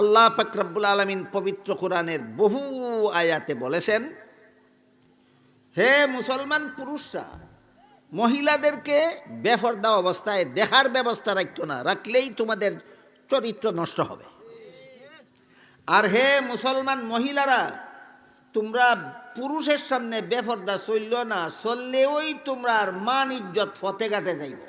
আল্লাহ ফাকরাবুল আলমিন পবিত্র কোরআনের বহু আয়াতে বলেছেন, হে মুসলমান পুরুষরা, মহিলাদেরকে বেফর্দা অবস্থায় দেখার ব্যবস্থা রাখো না, রাখলেই তোমাদের চরিত্র নষ্ট হবে। আর হে মুসলমান মহিলারা, তোমরা পুরুষের সামনে বেফর্দা চলল না চললেওই তোমরা আর মান ইজ্জত ফতে ঘাটে যাইবে।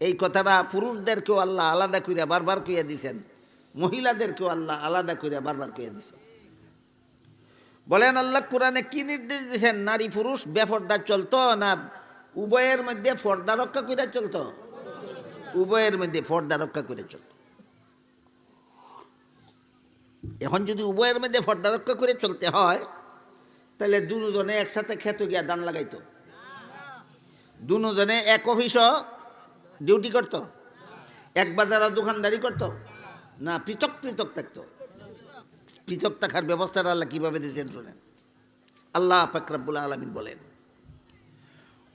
এই কথাটা পুরুষদেরকেও আল্লাহ আলাদা করিয়া বারবার কইয়া দিছেন। মহিলাদেরকেও আল্লাহ আলাদা করিয়া বারবার কে দিছেন বলেন, আল্লাহ কোরআনে কি নির্দেশ দিয়েছেন নারী পুরুষ বেফর্দা চলতো না উভয়ের মধ্যে ফর্দা রক্ষা করে চলতো? উভয়ের মধ্যে ফর্দা রক্ষা করে চলতো। এখন যদি উভয়ের মধ্যে ফর্দা রক্ষা করে চলতে হয়, তাহলে দুজনে একসাথে খেতে গিয়া দান লাগাইতো। দুজনে এক অফিসও ডিউটি করত। এক বাজারে দোকানদারি করত। না পৃথক পৃথক থাকতো পৃথক থাকার ব্যবস্থাটা আল্লাহ কীভাবে দিয়েছেন শোনেন আল্লাহ ফাকরাবুল আলমিন বলেন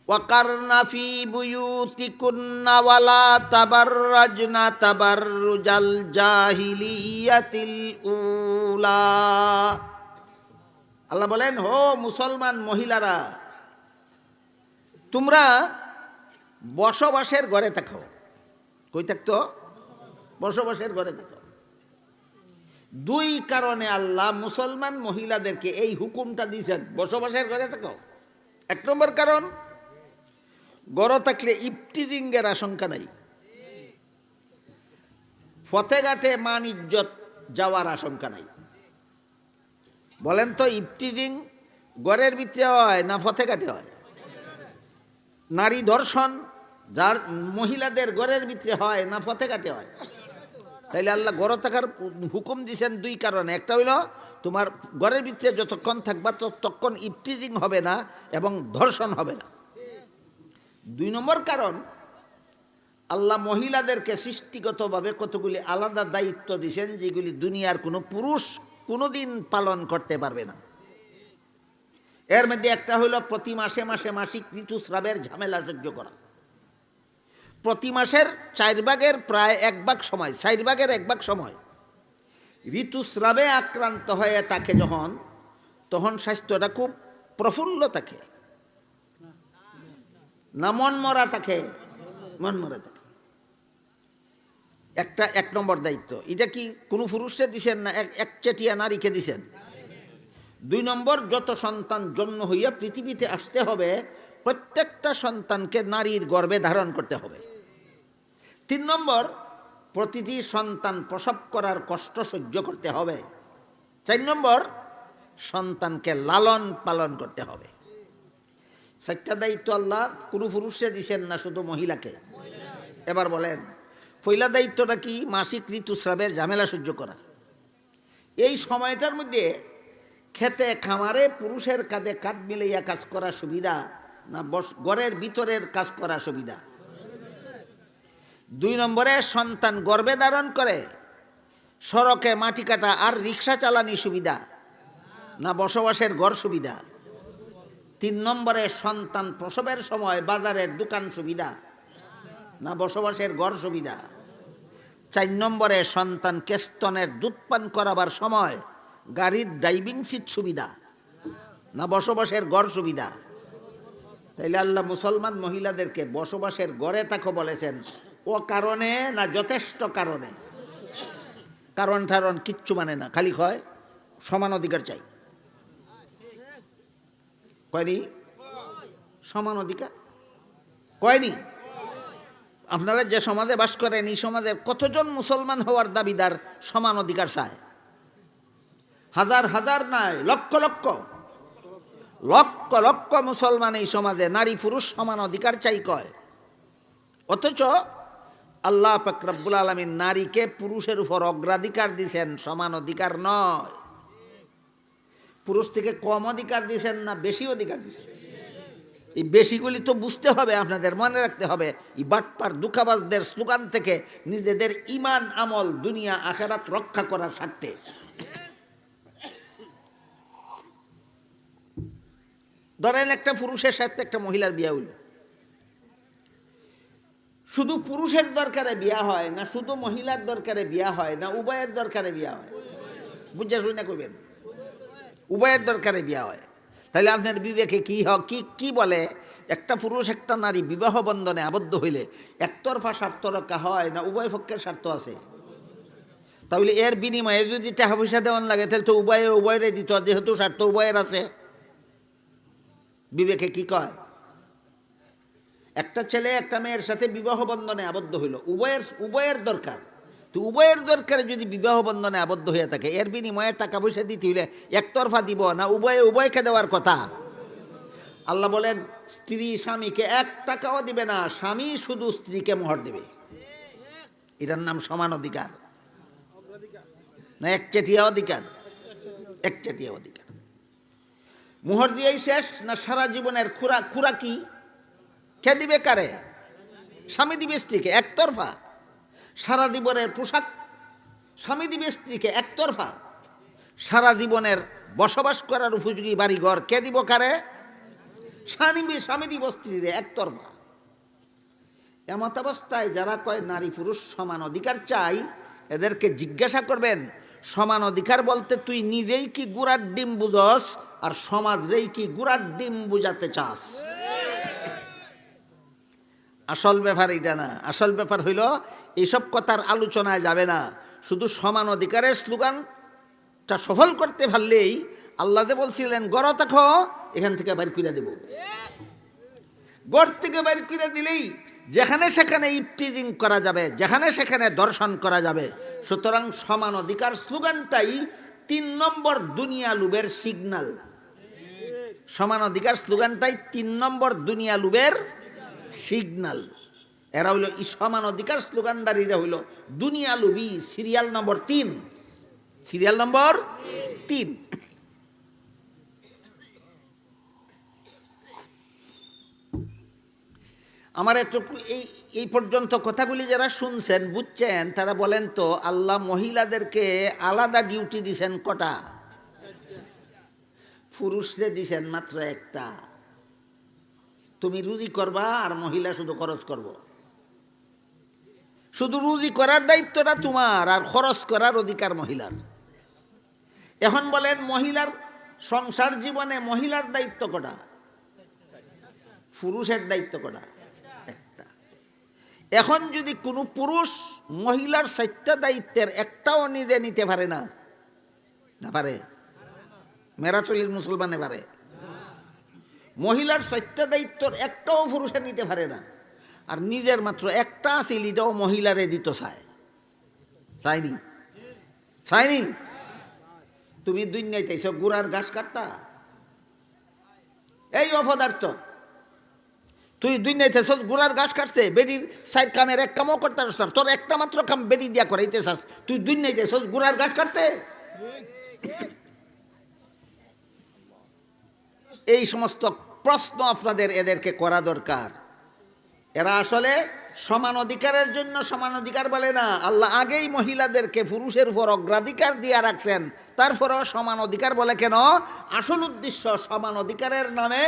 وقرن في بيوتكن ولا تبرجن تبرج الجاهلية الأولى আল্লাহ বলেন হো মুসলমান মহিলারা তোমরা বসবাসের ঘরে থাকো কই থাকতো বসবাসের ঘরে থাকো। দুই কারণে আল্লাহ মুসলমান মহিলাদেরকে এই হুকুমটা দিয়েছেন, বসবাসের ঘরে থাকো। এক নম্বর কারণ গড় থাকলে ইফটিজিংয়ের আশঙ্কা নাই। ফতেঘাটে মান ইজ্জত যাওয়ার আশঙ্কা নাই। বলেন তো ইফটিজিং গড়ের ভিতরে হয় না ফতেঘাটে হয়? নারী ধর্ষণ যার মহিলাদের গড়ের ভিতরে হয় না ফতেঘাটে হয়? তাইলে আল্লাহ গড় থাকার হুকুম দিয়েছেন দুই কারণে। একটা হইল, তোমার ঘরের ভিতরে যতক্ষণ থাকবা ততক্ষণ ইফটিজিং হবে না এবং ধর্ষণ হবে না। দুই নম্বর কারণ, আল্লাহ মহিলাদেরকে সৃষ্টিগতভাবে কতগুলি আলাদা দায়িত্ব দিয়েছেন যেগুলি দুনিয়ার কোনো পুরুষ কোনোদিন পালন করতে পারবে না। এর মধ্যে একটা হলো প্রতি মাসে মাসে মাসিক ঋতুস্রাবের ঝামেলা সহ্য করা। প্রতি মাসের চার ভাগের প্রায় এক ভাগ সময়, চার ভাগের এক ভাগ সময়। ঋতুস্রাবে আক্রান্ত হয়ে তাকে যখন, তখন স্বাস্থ্যটা খুব প্রফুল্ল থাকে। না মন মরা থাকে। মন মরা থাকে। একটা, এক নম্বর দায়িত্ব। এটা কি কোনো পুরুষে দিছেন না এক একচেটিয়া নারীকে দিছেন? দুই নম্বর, যত সন্তান জন্ম হইয়া পৃথিবীতে আসতে হবে, প্রত্যেকটা সন্তানকে নারীর গর্ভে ধারণ করতে হবে। তিন নম্বর, প্রতিটি সন্তান প্রসব করার কষ্ট সহ্য করতে হবে। চার নম্বর, সন্তানকে লালন পালন করতে হবে। চারটা দায়িত্ব আল্লাহ কোনো পুরুষে দিছেন না, শুধু মহিলাকে। এবার বলেন, পয়লা দায়িত্বটা কি মাসিক ঋতুস্রাবের ঝামেলা সহ্য করা? এই সময়টার মধ্যে খেতে, খামারে পুরুষের কাঁধে কাঁধ মিলাইয়া কাজ করা সুবিধা না বস ঘরের ভিতরের কাজ করা সুবিধা? দুই নম্বরে, সন্তান গর্বে ধারণ করে। সড়কে মাটি কাটা আর রিক্সা চালানি সুবিধা না বসবাসের ঘর সুবিধা। তিন নম্বরে, সন্তান প্রসবের সময় বাজারের দোকান সুবিধা না বসবাসের ঘর সুবিধা। চার নম্বরে, সন্তান কেস্তনের দুধ পান করাবার সময় গাড়ির ড্রাইভিং সিট সুবিধা না বসবাসের গড় সুবিধা। তাইলে আল্লাহ মুসলমান মহিলাদেরকে বসবাসের গড়ে থাকো বলেছেন। ও কারণে না যথেষ্ট কারণে? কারণ ঠারণ কিচ্ছু মানে না, খালি কয়, সমান অধিকার চাই। কয়নি? সমান অধিকার। কয়নি? আপনারা যে সমাজে বাস করেন, এই সমাজের কতজন মুসলমান হওয়ার দাবিদার সমান অধিকার চায়? হাজার হাজার নয় লক্ষ লক্ষ। লক্ষ লক্ষ মুসলমান এই সমাজে নারী পুরুষ সমান অধিকার চাই কয়। অথচ আল্লাহ ফকরাবুল আলমী নারীকে পুরুষের উপর অগ্রাধিকার দিছেন, সমান অধিকার নয়। পুরুষ থেকে কম অধিকার দিছেন না বেশি অধিকার দিছেন? এই বেশিগুলি তো বুঝতে হবে, আপনাদের মনে রাখতে হবে। এই বাটপার দুঃখাবাজদের স্লোগান থেকে নিজেদের ইমান আমল দুনিয়া আখেরাত রক্ষা করার স্বার্থে। ধরেন একটা পুরুষের সাথে একটা মহিলার বিয়ে হইল। শুধু পুরুষের দরকারে বিয়া হয় না, শুধু মহিলার দরকারে বিয়া হয় না, উভয়ের দরকারে বিয়া হয়। বুঝে শুনে কবেন উভয়ের দরকারে বিয়া হয়। তাহলে আপনার বিবেকে কি হ, কি কি বলে? একটা পুরুষ, একটা নারী বিবাহ বন্ধনে আবদ্ধ হইলে একতরফা স্বার্থ রক্ষা হয় না উভয় পক্ষের স্বার্থ আছে? তাহলে এর বিনিময়ে যদি টাকা পয়সা দেওয়ান লাগে, তাহলে তো উভয়ে উভয়ের দিত যেহেতু স্বার্থ উভয়ের আছে। বিবেকে কি কয়? একটা ছেলে, একটা মেয়ের সাথে বিবাহ বন্ধনে আবদ্ধ হইল। উভয়ের উভয়ের দরকার। তো উভয়ের দরকারে যদি বিবাহ বন্ধনে আবদ্ধ হয়ে থাকে, এর বিনিময়ে টাকা পয়সা দিতে হইলে একতরফা দিব না, উভয়ে, উভয়কে দেওয়ার কথা। আল্লাহ বলেন, স্ত্রী স্বামীকে এক টাকাও দিবে না, স্বামী শুধু স্ত্রীকে মোহর দেবে। এটার নাম সমান অধিকার। না একচেটিয়া অধিকার। একচেটিয়া অধিকার। মোহর দিয়েই শেষ, না সারা জীবনের খুরা খুরা কি দিবে কারে? স্বামী দিবে স্ত্রীকে, একতরফা। সারা জীবনের পোশাক, স্বামী দিবে স্ত্রীকে একতরফা। সারা জীবনের বসবাস করার উপযোগী বাড়িঘর কে দিব কারে? স্বামী স্বামী দিব স্ত্রীরে একতরফা। এমত অবস্থায় যারা কয় নারী পুরুষ সমান অধিকার চাই, এদেরকে জিজ্ঞাসা করবেন, সমান অধিকার বলতে তুই নিজেই কি গুড়ার ডিম বুঝস আর সমাজরেই কি গুড়ার ডিম বুঝাতে চাস? আসল ব্যাপার এটা না। আসল ব্যাপার হইল, এইসব কথার আলোচনায় যাবে না। শুধু সমান অধিকারের স্লোগানটা সফল করতে পারলেই আল্লাহ যে বলছিলেন, গড় দেখো, এখান থেকে বাইর করে দেব। গড় থেকে বাইর করে দিলেই যেখানে সেখানে ইপটিজিং করা যাবে, যেখানে সেখানে দর্শন করা যাবে। সুতরাং সমান অধিকার স্লোগানটাই তিন নম্বর দুনিয়া লুবের সিগনাল সমান অধিকার স্লোগানটাই তিন নম্বর দুনিয়া লুবের সিগনাল। এরা হইল ই সমান অধিকার স্লোগানদারিরা হইল দুনিয়া লুবি সিরিয়াল নম্বর তিন। সিরিয়াল নম্বর তিন। আমার এতটুকু এই এই পর্যন্ত কথাগুলি যারা শুনছেন, বুঝছেন, তারা বলেন তো, আল্লাহ মহিলাদেরকে আলাদা ডিউটি দিছেন কটা? পুরুষরে দিছেন মাত্র একটা। তুমি রুজি করবা আর মহিলা শুধু খরচ করব। শুধু রুজি করার দায়িত্বটা তোমার আর খরচ করার অধিকার মহিলার। এখন বলেন মহিলার সংসার জীবনে মহিলার দায়িত্ব কটা? পুরুষের দায়িত্ব কটা? একটা। এখন যদি কোনো পুরুষ মহিলার চারটা দায়িত্বের একটাও নিজে নিতে পারে না না পারে? মেরাচলির মুসলমানে পারে। মহিলার চারটা দায়িত্বর একটাও পুরুষে নিতে পারে না। আর নিজের মাত্র একটা আছিল এটাও মহিলারে দিত চায়। চাইনি চাইনি তুমি দুনিয়ায় চাইছ গুড়ার ঘাস কাটতা? এই অপদার্থ, তুই দুনিয়ায় চাইছ গুড়ার ঘাস কাটছে বেডির সাইড কামের এক কামও করতে পারছ তোর একটা মাত্র কাম বেডি দিয়া করাইতে চাস তুই দুনিয়ায় চাইছ গুড়ার ঘাস কাটতে? এই সমস্ত প্রশ্ন আপনাদের এদেরকে করা দরকার। এরা আসলে সমান অধিকারের জন্য সমান অধিকার বলে না। আল্লাহ আগেই মহিলাদেরকে পুরুষের উপর অগ্রাধিকার দিয়ে রাখছেন। তারপরেও সমান অধিকার বলে কেন? আসল উদ্দেশ্য সমান অধিকারের নামে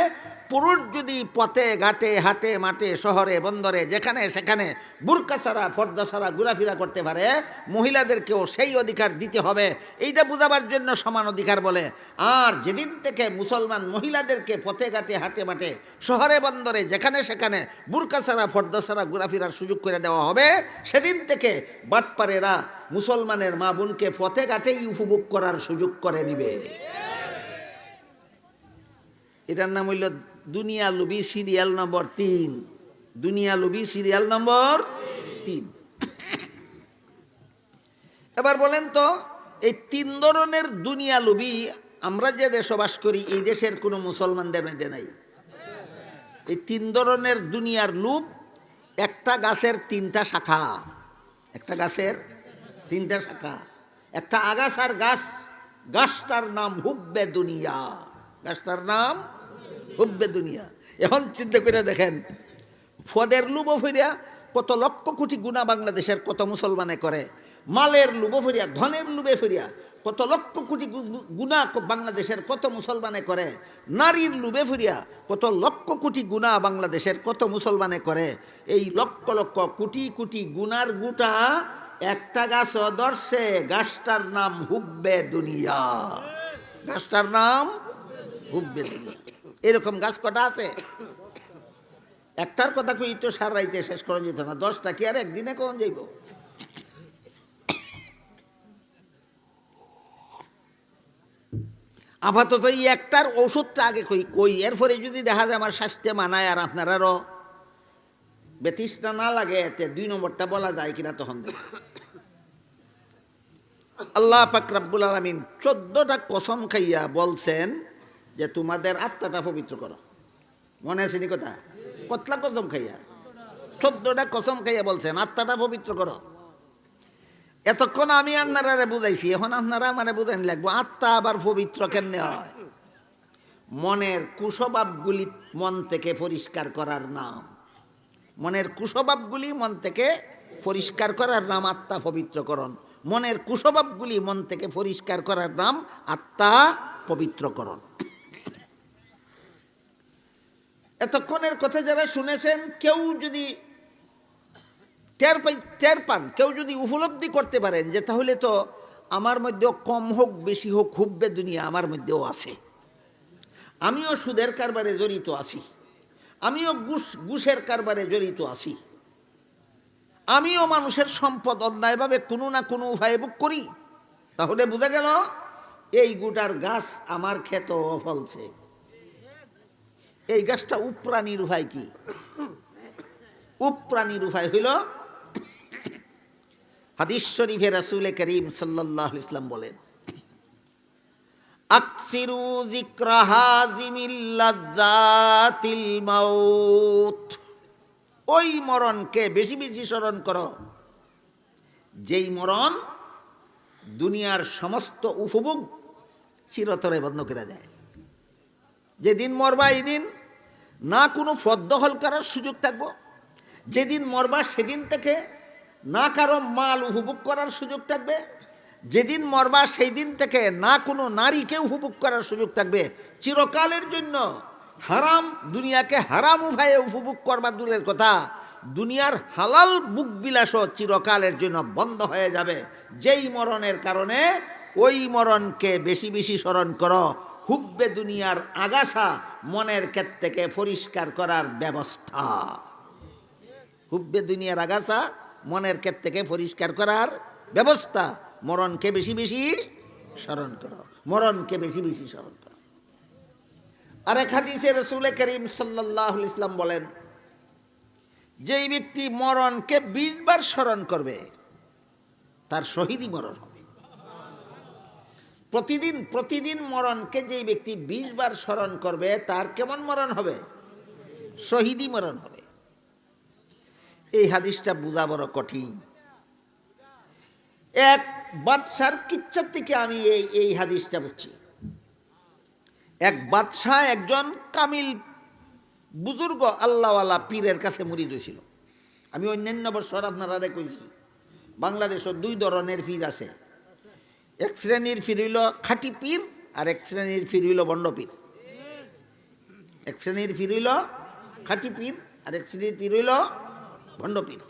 পুরুষ যদি পথে, ঘাটে, হাটে, মাঠে, শহরে, বন্দরে, যেখানে, সেখানে বুরকা ছাড়া, ফর্দা ছাড়া ঘোরাফেরা করতে পারে, মহিলাদেরকেও সেই অধিকার দিতে হবে। এইটা বোঝাবার জন্য সমান অধিকার বলে। আর যেদিন থেকে মুসলমান মহিলাদেরকে পথে, ঘাটে, হাটে, মাঠে, শহরে, বন্দরে, যেখানে, সেখানে বুরকা ছাড়া, ফর্দা ছাড়া ঘোরাফেরার সুযোগ করে দেওয়া হবে, সেদিন থেকে বাটপারেরা মুসলমানের মা বোনকে পথে, ঘাটেই উপভোগ করার সুযোগ করে নিবে। এটার নাম হইল দুনিয়া লুবি সিরিয়াল নম্বর তিন। দুনিয়া লুবি সিরিয়াল নম্বর তিন। এবার বলেন তো, এই তিন ধরনের দুনিয়া লুবি আমরা যে দেশে বাস করি, এই দেশের কোনো মুসলমানদের মধ্যে নাই। এই তিন ধরনের দুনিয়ার লুপ, একটা গাছের তিনটা শাখা। একটা গাছের তিনটা শাখা। একটা আগাছার গাছ, গাছটার নাম হুব্বে দুনিয়া। গাছটার নাম হুব্বে দুনিয়া। এখন চিন্তা করে দেখেন, ফদের লুবো ফিরিয়া কত লক্ষ কোটি গুণা বাংলাদেশের কত মুসলমানে করে। মালের লুবো ফিরিয়া ধনের লুবে ফিরিয়া কত লক্ষ কোটি গুণা বাংলাদেশের কত মুসলমানে করে। নারীর লুবে ফিরিয়া কত লক্ষ কোটি গুণা বাংলাদেশের কত মুসলমানে করে। এই লক্ষ লক্ষ কোটি কোটি গুনার গুটা একটা গাছ দর্শে গাছটার নাম হুব্বে দুনিয়া। গাছটার নাম হুব্বে দুনিয়া। এরকম গাছ কটা আছে? একটার কথা কই তো সার রাইতে শেষ করা যেত না। দশটা কি আর একদিনে কখন যাইব? আপাতত এই একটার ওষুধটা আগে কই কই? এরপরে যদি দেখা যায় আমার স্বাস্থ্যে মানায় আর আপনারারও বেতিসটা না লাগে এতে দুই নম্বরটা বলা যায় কিনা তখন। আল্লাহ পাক আলমিন চোদ্দটা কসম খাইয়া বলছেন যে তোমাদের আত্মাটা পবিত্র করো। মনে আছে নি কথা? কতলা কসম খাইয়া? চোদ্দটা কসম খাইয়া বলছেন, আত্মাটা পবিত্র করো। এতক্ষণ আমি আপনারা বুঝাইছি, এখন আপনারা মানে বুঝাইন লাগবো, আত্মা আবার পবিত্র কেমনে হয়? মনের কুস্বভাবগুলি মন থেকে পরিষ্কার করার নাম। মনের কুস্বভাবগুলি মন থেকে পরিষ্কার করার নাম আত্মা পবিত্রকরণ। মনের কুস্বভাবগুলি মন থেকে পরিষ্কার করার নাম আত্মা পবিত্রকরণ। এতক্ষণের কথা যারা শুনেছেন, কেউ যদি টের পাই, টের পান, কেউ যদি উপলব্ধি করতে পারেন যে তাহলে তো আমার মধ্যেও কম হোক, বেশি হোক, হুব্বে দুনিয়া আমার মধ্যেও আছে। আমিও সুদের কারবারে জড়িত আছি। আমিও গুস গুসের কারবারে জড়িত আছি। আমিও মানুষের সম্পদ অন্যায়ভাবে কোনো না কোনো উপায়ে বুক করি। তাহলে বোঝা গেল, এই গুটার গাছ আমার ক্ষেত ফলছে। এই গাছটা উপরানির উপায় কি? উপরানির উপায় হইল হাদিস শরীফে রাসূল করিম আলাইহি ইসলাম বলেন, আকসিরু যিকরা হাজিমিল লাজ্জাতিল মাউত। ওই মরণকে বেশি বেশি স্মরণ করো। যেই মরণ দুনিয়ার সমস্ত উপভোগ চিরতরে বন্ধ করে দেয়। যেদিন মরবা এই দিন, না কোনো ফদ্দহল করার সুযোগ থাকব। যেদিন মরবা সেদিন থেকে না কারও মাল উপভোগ করার সুযোগ থাকবে। যেদিন মরবা সেই দিন থেকে না কোনো নারীকে উপভোগ করার সুযোগ থাকবে। চিরকালের জন্য হারাম, দুনিয়াকে হারাম উভয়ে উপভোগ করবার দূরের কথা। দুনিয়ার হালাল বুক বিলাসও চিরকালের জন্য বন্ধ হয়ে যাবে। যেই মরণের কারণে ওই মরণকে বেশি বেশি স্মরণ করো। হুব্বে দুনিয়ার আগাছা মনের ক্ষেত থেকে পরিষ্কার করার ব্যবস্থা। হুব্বে দুনিয়ার আগাছা মনের ক্ষেত থেকে পরিষ্কার করার ব্যবস্থা। মরণকে বেশি বেশি স্মরণ করো। মরণকে বেশি বেশি স্মরণ করো। আরেক হাদিসে রসুল করিম সাল্লাহ ইসলাম বলেন, যেই ব্যক্তি মরণকে বিশবার স্মরণ করবে, তার শহীদই মরণ হবে। প্রতিদিন প্রতিদিন মরণকে যেই ব্যক্তি বিশ বার স্মরণ করবে, তার কেমন মরণ হবে? শহীদই মরণ হবে। এই হাদিসটা বোঝা বড় কঠিন। এক বাদশার কিচ্ছার থেকে আমি এই এই হাদিসটা বুঝছি। এক বাদশাহ একজন কামিল বুজুর্গ আল্লাহওয়ালা পীরের কাছে মুড়ি হয়েছিল আমি অন্যান্য বছর আপনারা কইছি বাংলাদেশও দুই ধরনের পীর আছে। এক শ্রেণির পীর হইল খাঁটি পীর আর এক শ্রেণির পীর হইল বন্ড পীর। এক শ্রেণির পীর হইল খাঁটি পীর আর এক শ্রেণির পীর হইল ভণ্ড পীর।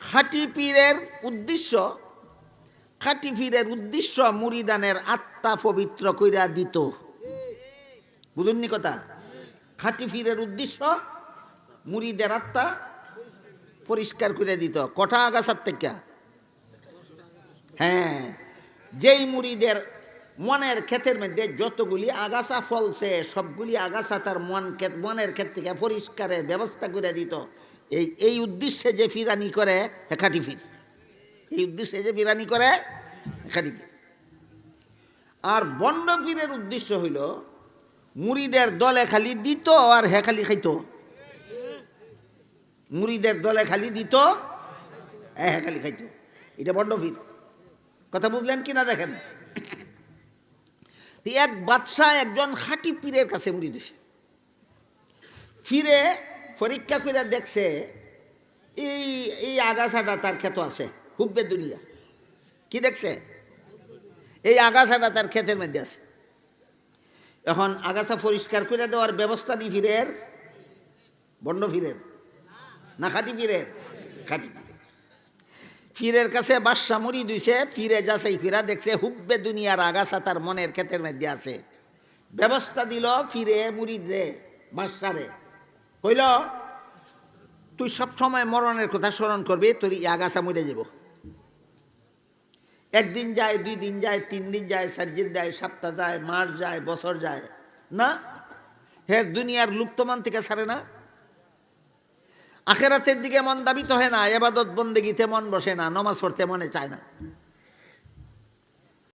খাঁটি পীরের উদ্দেশ্য, খাঁটি পীরের উদ্দেশ্য মুরিদানের আত্মা পবিত্র কইরা দিত। বুঝুননি কথা? খাঁটি পীরের উদ্দেশ্য মুরিদের আত্মা পরিষ্কার করে দিত। কটা আগাছার থেকে? হ্যাঁ। যেই মুড়িদের মনের ক্ষেতের মধ্যে যতগুলি আগাছা ফলছে, সবগুলি আগাছা তার মন ক্ষেত, মনের ক্ষেত থেকে পরিষ্কারের ব্যবস্থা করে দিত। এই এই উদ্দেশ্যে যে ফিরানি করে হেখাটি ফির। এই উদ্দেশ্যে যে ফিরানি করে হেখাটি ফির। আর বন্ড ফিরের উদ্দেশ্য হইল, মুড়িদের দলে খালি দিত আর হে খালি খাইত। মুড়িদের দলে খালি দিত হ্যাঁ খালি খাইত। এটা বন্ড ফির। কথা বুঝলেন কি না দেখেন? এক বাদশাহ একজন খাঁটি পীরের কাছে মুড়ি দিছে। ফিরে পরীক্ষা করে দেখছে, এই এই আগাছাটা তার ক্ষেত আছে, হুব্বে দুনিয়া। কি দেখছে? এই আগাছাটা তার ক্ষেতের মধ্যে আছে। এখন আগাছা পরিষ্কার করে দেওয়ার ব্যবস্থা নেই ফিরের বন্ড ফিরের না খাটি ফিরের খাটি ফিরের কাছে বাদশা মুড়ি দুইছে ফিরে যাচ্ছে ফিরা দেখছে হুব্বে দুনিয়ার আগাছা তার মনের ক্ষেতের মধ্যে আছে। ব্যবস্থা দিল ফিরে মুড়ি রে। বাদশারে হইল তুই সব সময় মরণের কথা স্মরণ করবি, তোর আগাছা মরে যাব। একদিন যায়, দুই দিন যায়, তিন দিন যায়, চার দিন যায়, সপ্তাহ যায়, মাস যায়, বছর যায়। না, হের দুনিয়ার লুপ্তমান থেকে ছাড়ে না। আখেরাতের দিকে মন দাবিত হয় না, এবাদত বন্দেগিতে মন বসে না, নমাজ পড়তে মনে চায় না।